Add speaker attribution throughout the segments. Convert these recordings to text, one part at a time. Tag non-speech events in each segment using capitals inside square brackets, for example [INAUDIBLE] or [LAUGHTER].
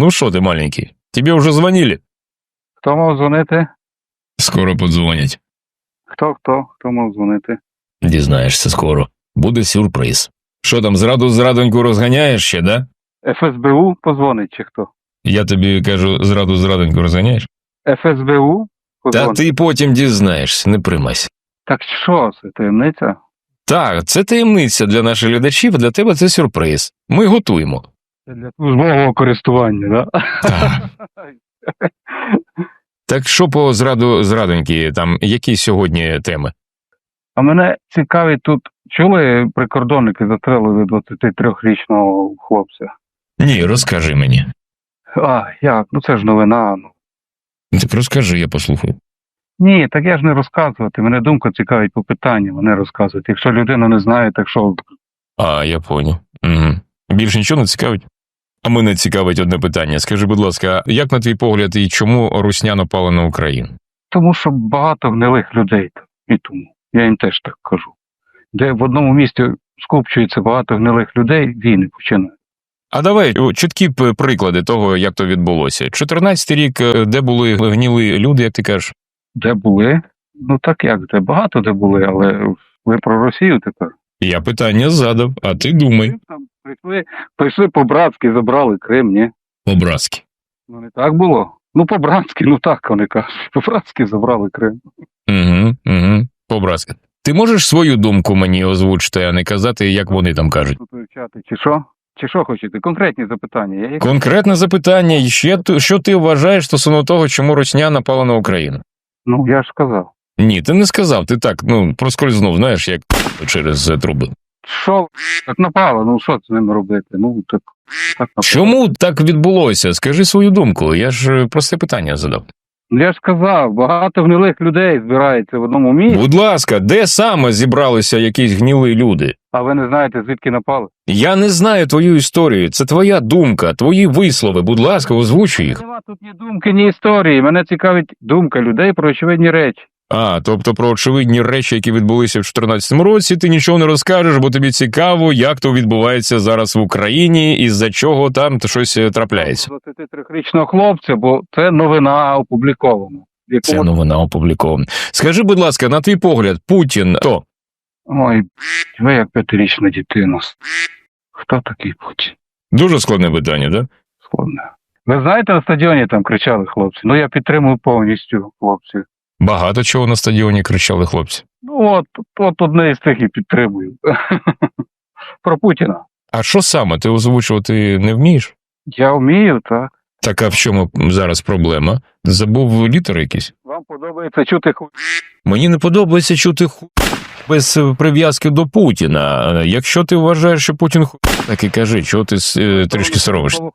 Speaker 1: Ну що ти, маленький? Тебе вже дзвонили?
Speaker 2: Хто мав дзвонити?
Speaker 1: Скоро подзвонять.
Speaker 2: Хто хто? Хто мав дзвонити?
Speaker 1: Дізнаєшся скоро. Буде сюрприз. Що там, зраду зрадоньку розганяєш ще, да?
Speaker 2: ФСБУ позвонить чи хто?
Speaker 1: Я тобі кажу, зраду зрадоньку розганяєш?
Speaker 2: ФСБУ
Speaker 1: Та ти потім дізнаєшся, не примайся.
Speaker 2: Так що це таємниця?
Speaker 1: Так, це таємниця для наших глядачів, для тебе це сюрприз. Ми готуємо.
Speaker 2: Для службового користування, да?
Speaker 1: Так. Так що по зраду зрадоньки, там які сьогодні теми?
Speaker 2: А мене цікавить тут, чули прикордонники застрелили 23-річного хлопця?
Speaker 1: Ні, розкажи мені.
Speaker 2: А, як? Ну це ж новина. Ну.
Speaker 1: Так розкажи, я послухаю.
Speaker 2: Ні, так я ж не розказувати. Мене думка цікавить по питанням, а не розказувати. Якщо людина не знає, так що
Speaker 1: А, я поняв. Угу. Більше нічого не цікавить? А мене цікавить одне питання. Скажи, будь ласка, як на твій погляд і чому Русня напала на Україну?
Speaker 2: Тому що багато гнилих людей там, і тому. Я їм теж так кажу. Де в одному місті скупчується багато гнилих людей, війни починають.
Speaker 1: А давай чіткі приклади того, як то відбулося. 14-й рік, е, де були гніли люди, як ти кажеш?
Speaker 2: Де були? Ну так як, де багато де були, але ви про Росію тепер.
Speaker 1: Я питання задав, а ти думай.
Speaker 2: Там прийшли, прийшли по-братськи, забрали Крим, ні?
Speaker 1: Образки.
Speaker 2: Ну не так було. Ну, по-братськи, ну так вони кажуть. [LAUGHS] По-братськи забрали Крим.
Speaker 1: Угу, угу. Образки. Ти можеш свою думку мені озвучити, а не казати, як вони там кажуть?
Speaker 2: Тут вивчати, чи що? Чи що хочете? Конкретні запитання. Я їх...
Speaker 1: Конкретне запитання, і ще що ти вважаєш стосовно того, чому Росня напала на Україну?
Speaker 2: Ну, я ж сказав.
Speaker 1: Ні, ти не сказав, ти так, ну, проскользнув, знаєш, як через е, труби.
Speaker 2: Що так напало? Ну що з ними робити? Ну так, так напало.
Speaker 1: Чому так відбулося? Скажи свою думку. Я ж е, просте питання задав.
Speaker 2: Ну, Я ж сказав, багато гнилих людей збирається в одному місці,
Speaker 1: Будь ласка, де саме зібралися якісь гніли люди?
Speaker 2: а ви не знаєте, звідки напали.
Speaker 1: Я не знаю твою історію. Це твоя думка, твої вислови. Будь ласка, озвучуй їх.
Speaker 2: Нема тут ні думки, ні історії. Мене цікавить думка людей про очевидні речі.
Speaker 1: А, тобто про очевидні речі, які відбулися в 2014 році, ти нічого не розкажеш, бо тобі цікаво, як то відбувається зараз в Україні і з-за чого там щось е, трапляється.
Speaker 2: 23-річного хлопця, бо це новина опублікована. Якому-
Speaker 1: Це новина опублікована. Скажи, будь ласка, на твій погляд, Путін то
Speaker 2: Ой, ви як п'ятирічна дитина. Хто такий Путін?
Speaker 1: дуже складне питання, да?
Speaker 2: Складно. Ви знаєте, на стадіоні там кричали хлопці. Ну я підтримую повністю хлопців.
Speaker 1: Багато чого на стадіоні кричали хлопці.
Speaker 2: Ну от, от одне із тих і підтримую. [LAUGHS] Про Путіна.
Speaker 1: А що саме ти озвучувати не вмієш?
Speaker 2: Я вмію, так.
Speaker 1: Так а в чому зараз проблема? Забув літери якісь?
Speaker 2: Вам подобається чути ху...
Speaker 1: Мені не подобається чути ху без прив'язки до Путіна. Якщо ти вважаєш, що Путін ху, так і кажи, чого ти е, трішки соромишся.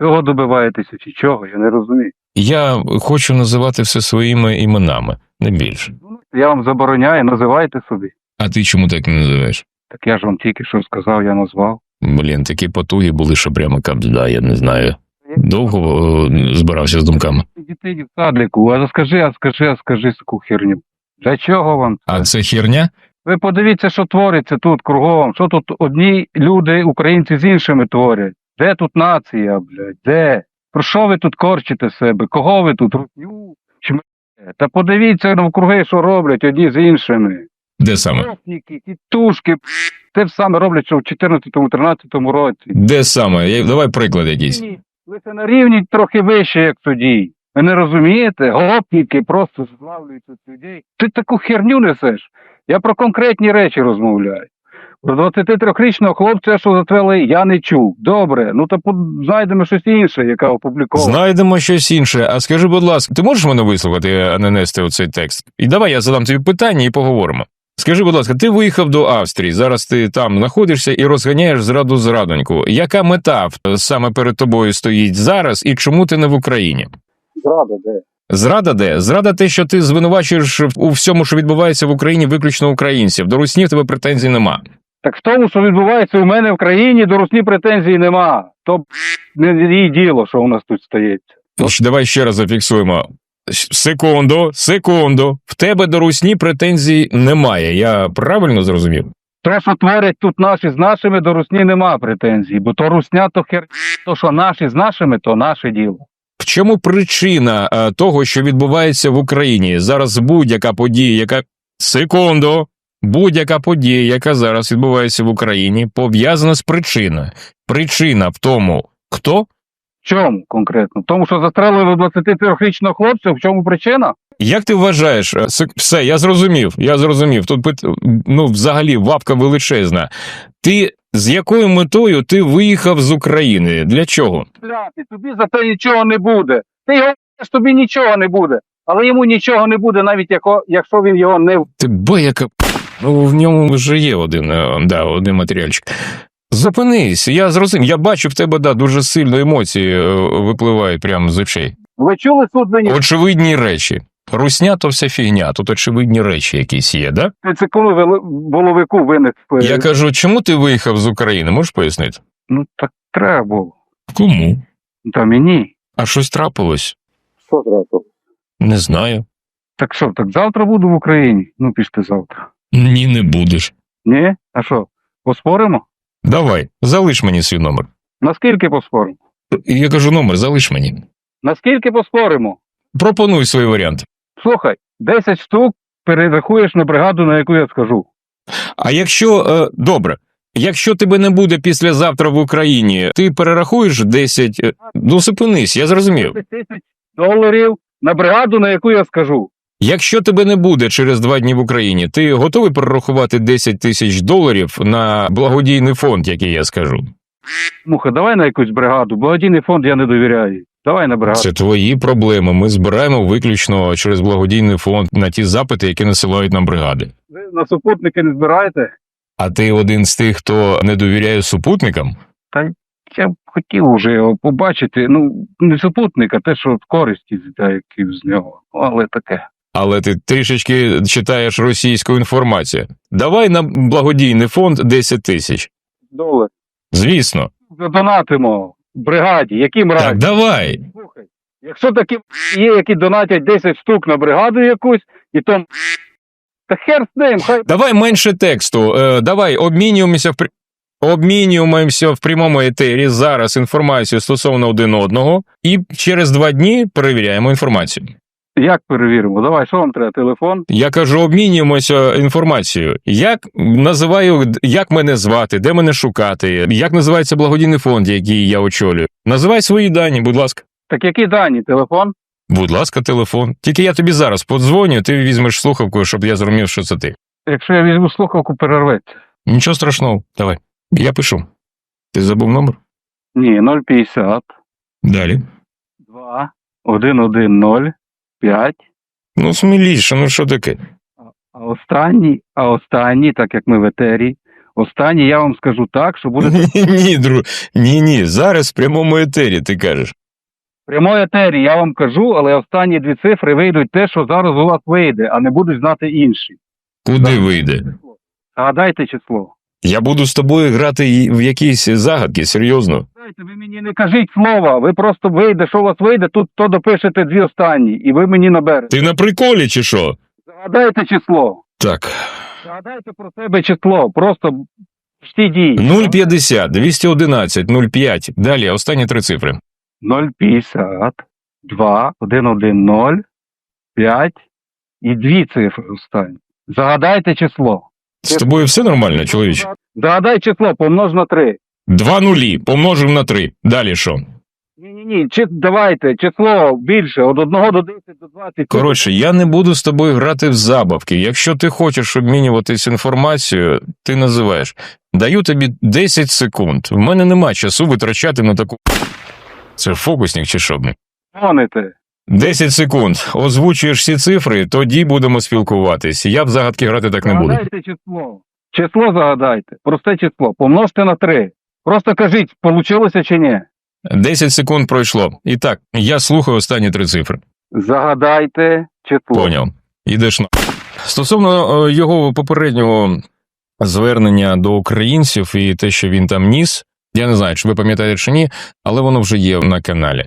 Speaker 2: Чого добиваєтеся чи чого? Я не розумію.
Speaker 1: Я хочу називати все своїми іменами, не більше.
Speaker 2: Я вам забороняю, називайте собі.
Speaker 1: А ти чому так не називаєш?
Speaker 2: Так я ж вам тільки що сказав, я назвав.
Speaker 1: Блін, такі потуги були, що прямо капда, я не знаю. Довго е, збирався з думками.
Speaker 2: Дітей в садику, а скажи, а скажи, а скажи таку херню. Для чого вам?
Speaker 1: А це херня?
Speaker 2: Ви подивіться, що твориться тут кругом. Що тут одні люди, українці з іншими творять. Де тут нація, блядь? Де? Про що ви тут корчите себе? Кого ви тут рутню? Та подивіться навкруги, що роблять одні з іншими.
Speaker 1: Де саме?
Speaker 2: Гопніки, тітушки, те ж саме роблять, що в 14-13 році.
Speaker 1: Де саме? Я- Давай приклад якийсь.
Speaker 2: Ні, Ви це на рівні трохи вище, як тоді. Ви не розумієте? Гопніки просто злавлюють тут людей. Ти таку херню несеш. Я про конкретні речі розмовляю. Про 23-річного хлопця, що затвели, я не чув. Добре, ну то знайдемо щось інше, яке опубліковано.
Speaker 1: Знайдемо щось інше. А скажи, будь ласка, ти можеш мене вислухати, а не нести оцей текст? І давай я задам тобі питання і поговоримо. Скажи, будь ласка, ти виїхав до Австрії, зараз ти там знаходишся і розганяєш зраду зрадоньку. Яка мета саме перед тобою стоїть зараз, і чому ти не в Україні?
Speaker 2: Зрада, де?
Speaker 1: Зрада де? Зрада те, що ти звинувачуєш у всьому, що відбувається в Україні, виключно українців. До русні в тебе претензій нема.
Speaker 2: Так в тому, що відбувається у мене в країні, до русні претензій нема. То не її діло, що у нас тут стається.
Speaker 1: Щ- Давай ще раз зафіксуємо. Секунду, секунду. В тебе до русні претензій немає. Я правильно зрозумів?
Speaker 2: Те, що творять тут наші з нашими, до русні нема претензій, бо то русня, то хер, то що наші з нашими, то наше діло.
Speaker 1: В чому причина е, того, що відбувається в Україні? Зараз будь-яка подія, яка секунду, будь-яка подія, яка зараз відбувається в Україні, пов'язана з причиною. Причина в тому, хто
Speaker 2: В чому конкретно? В Тому що застрелили 23-річного хлопця, в чому причина?
Speaker 1: Як ти вважаєш, е, все, я зрозумів, я зрозумів. Тут ну, взагалі вапка величезна. Ти з якою метою ти виїхав з України? Для чого?
Speaker 2: Тобі за те нічого не буде. Ти його тобі нічого не буде. Але йому нічого не буде, навіть якщо він його не
Speaker 1: Ти бояка. Ну, в ньому вже є один, е, да, один матеріальчик. Зупинись, я зрозумів. Я бачу в тебе да, дуже сильно емоції е, випливають прямо з очей.
Speaker 2: Ви чули суд мені?
Speaker 1: Очевидні речі. Русня то вся фігня, тут очевидні речі якісь є, да?
Speaker 2: Це коли воловику виник. е,
Speaker 1: Я кажу, чому ти виїхав з України? Можеш пояснити?
Speaker 2: Ну так треба було.
Speaker 1: Кому?
Speaker 2: Та мені.
Speaker 1: А щось трапилось?
Speaker 2: Що треба?
Speaker 1: Не знаю.
Speaker 2: Так що, так завтра буду в Україні? Ну, пішти завтра.
Speaker 1: Ні, не будеш.
Speaker 2: Ні? А що, поспоримо?
Speaker 1: Давай, залиш мені свій номер.
Speaker 2: Наскільки поспоримо?
Speaker 1: Я кажу, номер, залиш мені.
Speaker 2: Наскільки поспоримо?
Speaker 1: Пропонуй свої варіанти.
Speaker 2: Слухай, 10 штук перерахуєш на бригаду, на яку я скажу.
Speaker 1: А якщо е, добре, якщо тебе не буде післязавтра в Україні, ти перерахуєш 10... е, Ну, зупинись, я зрозумів.
Speaker 2: 10 тисяч доларів на бригаду, на яку я скажу.
Speaker 1: Якщо тебе не буде через два дні в Україні, ти готовий перерахувати 10 тисяч доларів на благодійний фонд, який я скажу?
Speaker 2: Муха, давай на якусь бригаду. Благодійний фонд я не довіряю. Давай на бригаду.
Speaker 1: Це твої проблеми. Ми збираємо виключно через благодійний фонд на ті запити, які насилають нам бригади.
Speaker 2: Ви на супутники не збираєте?
Speaker 1: А ти один з тих, хто не довіряє супутникам?
Speaker 2: Та Я б хотів уже його побачити. Ну, не супутник, а те, що користі які з нього. Але таке.
Speaker 1: Але ти трішечки читаєш російську інформацію. Давай на благодійний фонд 10 тисяч.
Speaker 2: Долар.
Speaker 1: Звісно.
Speaker 2: Задонатимо бригаді. Яким
Speaker 1: Так, давай.
Speaker 2: Слухай, якщо такі є, які донатять 10 штук на бригаду якусь, і то та хер з ним, хай
Speaker 1: Давай менше тексту. Е, давай обмінюємося в при- обмінюємося в прямому етері зараз інформацією стосовно один одного, і через два дні перевіряємо інформацію.
Speaker 2: Як перевіримо? Давай, що вам треба? Телефон?
Speaker 1: Я кажу, обмінюємося інформацією. Як називаю, як мене звати, де мене шукати, як називається благодійний фонд, який я очолюю. Називай свої дані, будь ласка.
Speaker 2: Так які дані? Телефон?
Speaker 1: Будь ласка, телефон. Тільки я тобі зараз подзвоню, ти візьмеш слухавку, щоб я зрозумів, що це ти.
Speaker 2: Якщо я візьму слухавку, перерветься.
Speaker 1: Нічого страшного, давай. Я пишу. Ти забув номер?
Speaker 2: Ні, 050
Speaker 1: Далі.
Speaker 2: 2 110 5.
Speaker 1: Ну, сміліше, ну що таке?
Speaker 2: А останній, а останній, так як ми в етері, останній я вам скажу так, що буде
Speaker 1: Ні, ні, дру... ні, ні. Зараз в прямому етері ти кажеш.
Speaker 2: прямої етері, я вам кажу, але останні дві цифри вийдуть те, що зараз у вас вийде, а не будуть знати інші.
Speaker 1: Куди вийде?
Speaker 2: Гадайте число.
Speaker 1: Я буду з тобою грати в якісь загадки, серйозно.
Speaker 2: Дайте, ви мені не кажіть слова, ви просто вийде, що у вас вийде, тут то допишете дві останні, і ви мені наберете.
Speaker 1: Ти на приколі чи що?
Speaker 2: Загадайте число.
Speaker 1: Так.
Speaker 2: Загадайте про себе число, просто всі дії.
Speaker 1: 050, 211, 05. Далі, останні три цифри.
Speaker 2: 050, 2, 110, 5 і дві цифри останні. Загадайте число.
Speaker 1: З тобою все нормально, чоловіче?
Speaker 2: Загадай число, помнож на 3.
Speaker 1: Два нулі, помножив на три. Далі що?
Speaker 2: Ні-ні-ні, чи, давайте, число більше, від 1 до 10 до 20.
Speaker 1: Коротше, я не буду з тобою грати в забавки. Якщо ти хочеш обмінюватись інформацією, ти називаєш. Даю тобі 10 секунд. В мене нема часу витрачати на таку. Це фокусник чи що?
Speaker 2: Дзвоните.
Speaker 1: 10 секунд. Озвучуєш всі цифри, тоді будемо спілкуватись. Я в загадки грати так не буду.
Speaker 2: Загадайте число. Число загадайте. Просте число. Помножте на 3. Просто кажіть, получилося чи ні.
Speaker 1: 10 секунд пройшло. І так, я слухаю останні три цифри.
Speaker 2: Загадайте число.
Speaker 1: Поняв. Ідеш на. Стосовно е, його попереднього звернення до українців і те, що він там ніс, я не знаю, чи ви пам'ятаєте чи ні, але воно вже є на каналі.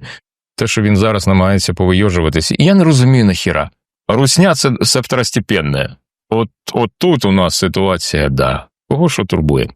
Speaker 1: Те, що він зараз намагається повийожуватися, і я не розумію нахіра. Русня це все второстепенне. От, от тут у нас ситуація, да. Кого що турбує?